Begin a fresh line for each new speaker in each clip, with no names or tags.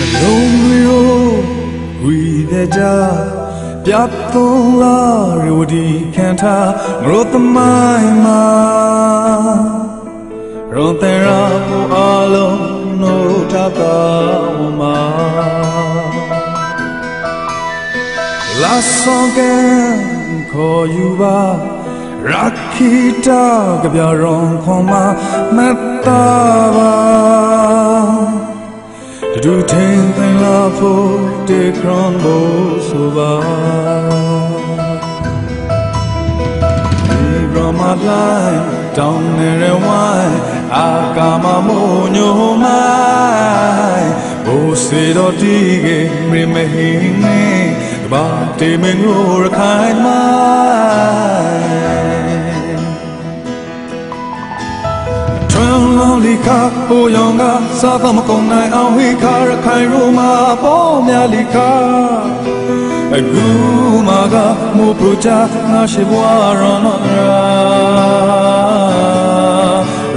နှလုံးတွေရောဝီတဲ့ကြပြတ်သုံးလာရိုဒီခံထားငရိုသမိုင်းမှာရုံတဲ့ရာပူအလုံးနိုးတာကဝမာလာဆောင်ကံခေါ်ယူပါရာခိတာကပြရောခွန်မမတပါ ဒူထင်းသင်လာဖို့တေခရွန်ဖို့ဆိုပါဒီရမလိုင်းတောင်းနေရဝိုင်းအာကာမမို့ညိုမိုင်းဘိုးစေတော်တီးကမရမဟင်းနေဘာတေမငိုရခိုင်မိုင်း ခါဟိုယောင်ကစားသမကုန်နိုင်အောင်ဟိခါရခိုင်ရိုမာပေါ်များလီခါအခုမှကမိုးပူချငါရှိဘွားရောနော်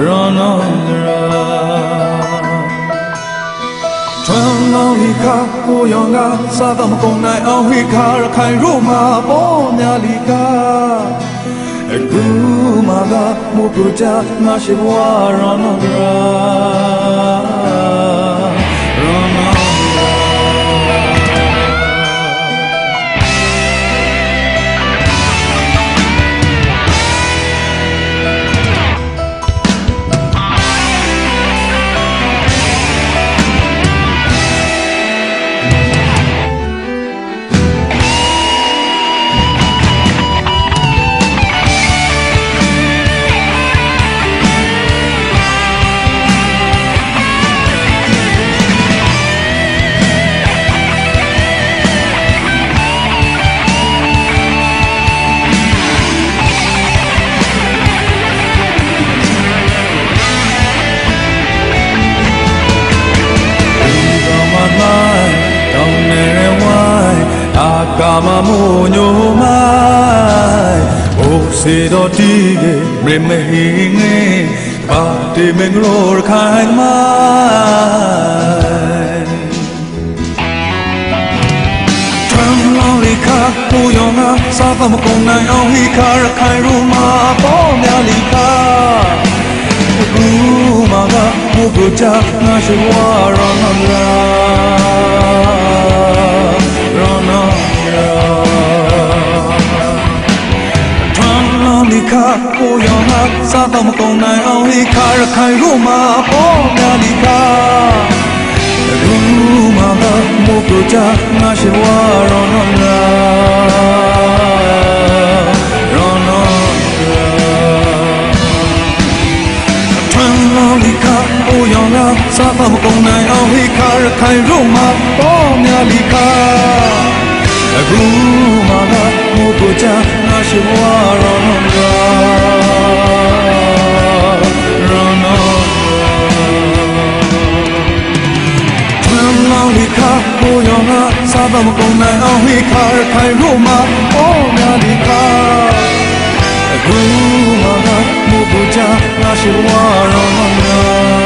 ရောနော်ထွန်းလောင်းလီခါဟိုယောင်ကစားသမကုန်နိုင်အောင်ဟိခါရခိုင်ရိုမာပေါ်များလီခါ အခုမှကမိုးပူချငါရှိဘွားရော စေတော်တီးကမရမဟင်းငယ်ဘာတေမငရိုရခိုင်မိုင်းထမ်းလောင်းလေးခါကိုယောင်ကစားသမကုန်နိုင်အောင်ဟိခါရခိုင်ရူမာပေါ်များလီခါအခုမှကမို့ကိုချငါရှိဝါရောင်းလာ င်ကစားသမကုန်နိုင်အောင်ဟိခါရခိုင်ရူမာပေါ်များလီခါအခုမှကမို့ကိုချငါရှိဝါရောင်းလာရောင်းလာထွန်းလောင်းလီခါအိုယောင်လာစားသမကုန်နိုင်အောင်ဟိခါရခိုင်ရုံမှာပေါ်များလီခါအခုမှကမိုးကိုချငါရှိဘွားရောနောရာရော အိုယောင်လာစားသမကုန်နိုင်အောင်ဟိခါရခိုင်ရုံမှာပေါ်များလီခါအခုမှကမိုးပူချငါရှိဝါရော